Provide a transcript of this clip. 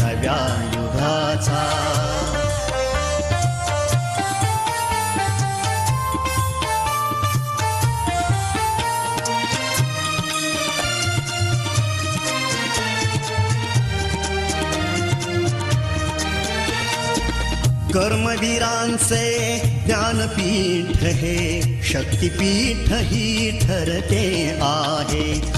नव्या युगाचा कर्मवीरांचे ज्ञानपीठ हे शक्तीपीठ ही ठरते आहे.